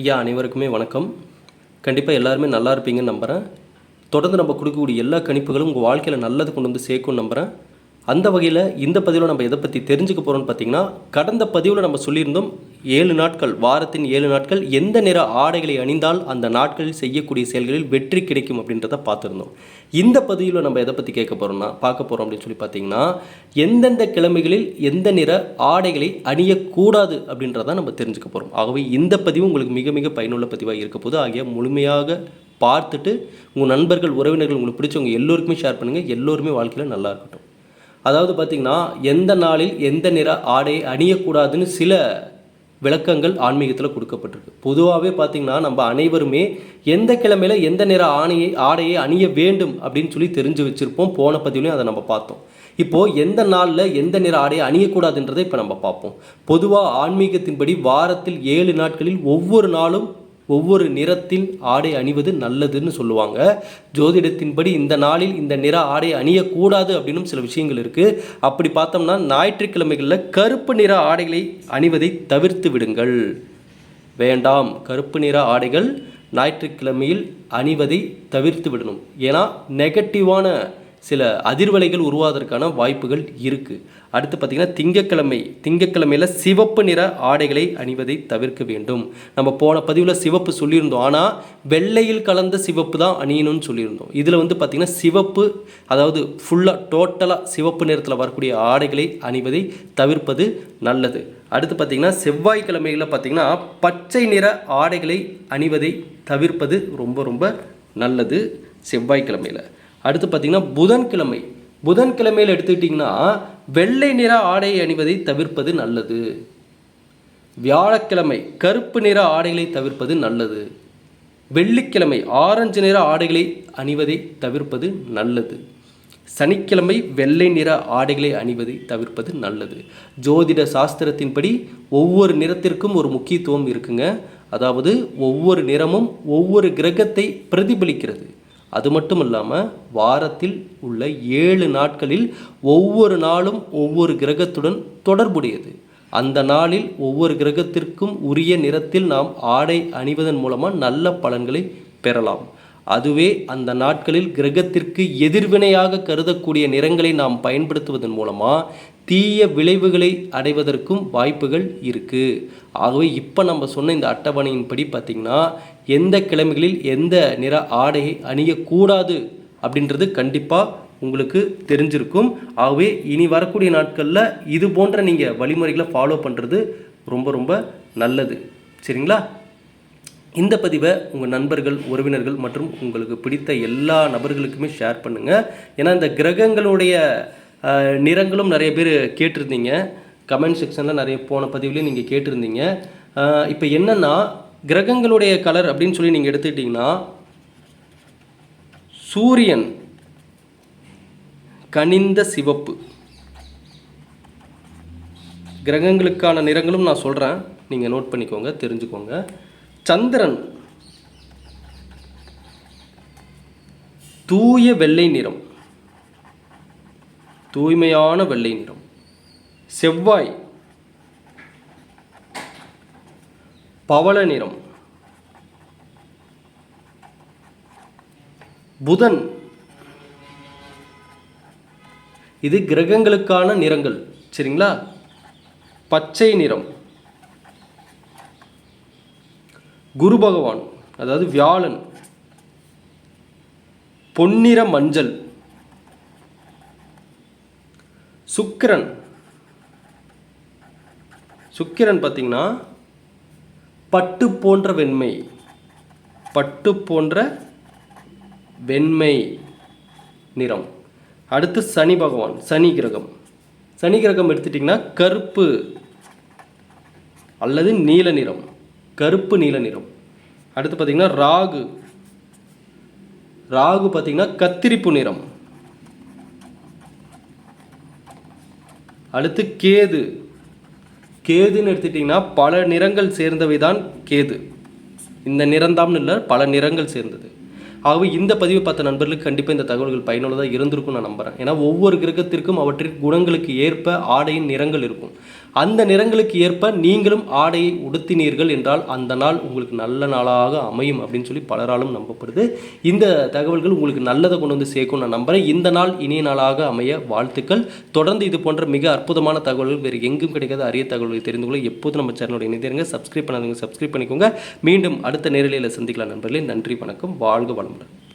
ஐயா அனைவருக்குமே வணக்கம். கண்டிப்பாக எல்லாருமே நல்லா இருப்பீங்கன்னு நம்புகிறேன் தொடர்ந்து நம்ம கொடுக்கக்கூடிய எல்லா கணிப்புகளும் உங்கள் வாழ்க்கையில் நல்லது கொண்டு வந்து சேர்க்கும்னு நம்புகிறேன் அந்த வகையில் இந்த பதிவில் நம்ம எதை பற்றி தெரிஞ்சுக்க போகிறோம்னு பார்த்தீங்கன்னா கடந்த பதிவில் நம்ம சொல்லியிருந்தோம் ஏழு நாட்கள் வாரத்தின் ஏழு நாட்கள் எந்த நிற ஆடைகளை அணிந்தால் அந்த நாட்களில் செய்யக்கூடிய செயல்களில் வெற்றி கிடைக்கும் அப்படின்றத பார்த்துருந்தோம். இந்த பதிவில் நம்ம எதை பற்றி கேட்க போகிறோம்னா பார்க்க போகிறோம் அப்படின்னு சொல்லி பார்த்தீங்கன்னா எந்தெந்த கிழமைகளில் எந்த நிற ஆடைகளை அணியக்கூடாது அப்படின்றத நம்ம தெரிஞ்சுக்க போகிறோம் ஆகவே இந்த பதிவு உங்களுக்கு மிக மிக பயனுள்ள பதிவாக இருக்க போது ஆகிய முழுமையாக பார்த்துட்டு உங்கள் நண்பர்கள் உறவினர்கள் உங்களுக்கு பிடிச்சவங்க எல்லோருக்குமே ஷேர் பண்ணுங்கள் எல்லோருமே வாழ்க்கையில் நல்லா இருக்கட்டும். அதாவது பார்த்திங்கன்னா எந்த நாளில் எந்த நிற ஆடையை அணியக்கூடாதுன்னு சில விளக்கங்கள் ஆன்மீகத்தில் கொடுக்கப்பட்டிருக்கு. பொதுவாகவே பார்த்திங்கன்னா நம்ம அனைவருமே எந்த கிழமையில எந்த நிற ஆணையை ஆடையை அணிய வேண்டும் அப்படின்னு சொல்லி தெரிஞ்சு வச்சுருப்போம். போன பதிவுலையும் அதை நம்ம பார்த்தோம். இப்போது எந்த நாளில் எந்த நிற ஆடையை அணியக்கூடாதுன்றதை இப்போ நம்ம பார்ப்போம். பொதுவாக ஆன்மீகத்தின்படி வாரத்தில் ஏழு நாட்களில் ஒவ்வொரு நாளும் ஒவ்வொரு நிறத்தில் ஆடை அணிவது நல்லதுன்னு சொல்லுவாங்க. ஜோதிடத்தின்படி இந்த நாளில் இந்த நிற ஆடை அணியக்கூடாது அப்படின்னு சில விஷயங்கள் இருக்குது அப்படி பார்த்தோம்னா ஞாயிற்றுக்கிழமைகளில் கருப்பு நிற ஆடைகளை அணிவதை தவிர்த்து விடுங்கள். வேண்டாம். கருப்பு நிற ஆடைகள் ஞாயிற்றுக்கிழமையில் அணிவதை தவிர்த்து விடணும். ஏன்னா நெகட்டிவான சில அதிர்வலைகள் உருவாவதற்கான வாய்ப்புகள் இருக்குது அடுத்து பார்த்திங்கன்னா திங்கக்கிழமை திங்கக்கிழமையில் சிவப்பு நிற ஆடைகளை அணிவதை தவிர்க்க வேண்டும். நம்ம போன பதிவில் சிவப்பு சொல்லியிருந்தோம். ஆனால் வெள்ளையில் கலந்த சிவப்பு தான் அணியணும்னு சொல்லியிருந்தோம். இதில் வந்து பார்த்திங்கன்னா சிவப்பு அதாவது ஃபுல்லாக டோட்டலாக சிவப்பு நிறத்தில் வரக்கூடிய ஆடைகளை அணிவதை தவிர்ப்பது நல்லது. அடுத்து பார்த்திங்கன்னா செவ்வாய்க்கிழமைகளில் பார்த்திங்கன்னா பச்சை நிற ஆடைகளை அணிவதை தவிர்ப்பது ரொம்ப ரொம்ப நல்லது செவ்வாய்க்கிழமையில். அடுத்து பார்த்திங்கன்னா புதன்கிழமை. புதன்கிழமையில் எடுத்துக்கிட்டிங்கன்னா வெள்ளை நிற ஆடையை அணிவதை தவிர்ப்பது நல்லது. வியாழக்கிழமை கருப்பு நிற ஆடைகளை தவிர்ப்பது நல்லது. வெள்ளிக்கிழமை ஆரஞ்சு நிற ஆடைகளை அணிவதை தவிர்ப்பது நல்லது. சனிக்கிழமை வெள்ளை நிற ஆடைகளை அணிவதை தவிர்ப்பது நல்லது. ஜோதிட சாஸ்திரத்தின்படி ஒவ்வொரு நிறத்திற்கும் ஒரு முக்கியத்துவம் இருக்குங்க. அதாவது ஒவ்வொரு நிறமும் ஒவ்வொரு கிரகத்தை பிரதிபலிக்கிறது. அது மட்டும் இல்லாமல் வாரத்தில் உள்ள ஏழு நாட்களில் ஒவ்வொரு நாளும் ஒவ்வொரு கிரகத்துடன் தொடர்புடையது. அந்த நாளில் ஒவ்வொரு கிரகத்திற்கும் உரிய நிறத்தில் நாம் ஆடை அணிவதன் மூலமாக நல்ல பலன்களை பெறலாம். அதுவே அந்த நாட்களில் கிரகத்திற்கு எதிர்வினையாக கருதக்கூடிய நிறங்களை நாம் பயன்படுத்துவதன் மூலமாக தீய விளைவுகளை அடைவதற்கும் வாய்ப்புகள் இருக்குது ஆகவே இப்போ நம்ம சொன்ன இந்த அட்டவணையின்படி பார்த்திங்கன்னா எந்த கிழமைகளில் எந்த நிற ஆடையை அணியக்கூடாது அப்படின்றது கண்டிப்பாக உங்களுக்கு தெரிஞ்சிருக்கும். ஆகவே இனி வரக்கூடிய நாட்களில் இது போன்ற நீங்கள் வழிமுறைகளை ஃபாலோ பண்ணுறது ரொம்ப ரொம்ப நல்லது. சரிங்களா? இந்த பதிவை உங்கள் நண்பர்கள் உறவினர்கள் மற்றும் உங்களுக்கு பிடித்த எல்லா நபர்களுக்குமே ஷேர் பண்ணுங்கள் ஏன்னா இந்த கிரகங்களுடைய நிறங்களும் நிறைய பேர் கேட்டிருந்தீங்க. கமெண்ட் செக்ஷனில் நிறைய போன பதிவுலேயும் நீங்கள் கேட்டிருந்தீங்க. இப்போ என்னென்னா கிரகங்களுடைய கலர் அப்படின்னு சொல்லி நீங்கள் எடுத்துக்கிட்டிங்கன்னா சூரியன் கனிந்த சிவப்பு. கிரகங்களுக்கான நிறங்களும் நான் சொல்கிறேன் நீங்கள் நோட் பண்ணிக்கோங்க தெரிஞ்சுக்கோங்க. சந்திரன். தூய வெள்ளை நிறம். தூய்மையான வெள்ளை நிறம். செவ்வாய். பவள நிறம். புதன். இது கிரகங்களுக்கான நிறங்கள் சரிங்களா? பச்சை நிறம். குரு பகவான் அதாவது வியாழன் பொன்னிற மஞ்சள் சுக்கிரன். சுக்கிரன் பார்த்தீங்கன்னா பட்டு போன்ற வெண்மை. பட்டு போன்ற வெண்மை நிறம். அடுத்து சனி பகவான் சனி கிரகம். சனி கிரகம் எடுத்துட்டிங்கன்னா கருப்பு அல்லது நீல நிறம். கருப்பு நீல நிறம். அடுத்து பார்த்தீங்கன்னா ராகு. ராகு பார்த்தீங்கன்னா கத்திரிப்பு நிறம். அடுத்து கேது. கேதுன்னு எடுத்துட்டிங்கன்னா பல நிறங்கள் சேர்ந்தவை தான் கேது. இந்த நிறந்தாம்னு இல்லை பல நிறங்கள் சேர்ந்தது. ஆகவே இந்த பதிவை பார்த்த நண்பர்களுக்கு கண்டிப்பாக இந்த தகவல்கள் பயனுள்ளதாக இருந்திருக்கும் நான் நம்புகிறேன் ஏன்னா ஒவ்வொரு கிரகத்திற்கும் அவற்றின் குணங்களுக்கு ஏற்ப ஆடையின் நிறங்கள் இருக்கும். அந்த நிறங்களுக்கு ஏற்ப நீங்களும் ஆடையை உடுத்தினீர்கள் என்றால் அந்த நாள் உங்களுக்கு நல்ல நாளாக அமையும் அப்படின்னு சொல்லி பலராலும் நம்பப்படுது. இந்த தகவல்கள் உங்களுக்கு நல்லதை கொண்டு வந்து சேர்க்கும் நான் நம்புறேன். இந்த நாள் இனிய நாளாக அமைய வாழ்த்துக்கள். தொடர்ந்து இது போன்ற மிக அற்புதமான தகவல்கள் வேறு எங்கும் கிடைக்காத அரிய தகவல்களை தெரிந்து கொள்ள எப்போதும் நம்ம சேனலோட இணைந்திருங்க. சப்ஸ்கிரைப் பண்ணாதவங்க சப்ஸ்கிரைப் பண்ணிக்கோங்க. மீண்டும் அடுத்த நேரலையில் சந்திக்கலாம் நண்பர்களே. நன்றி வணக்கம். வாழ்க வளமுடன்.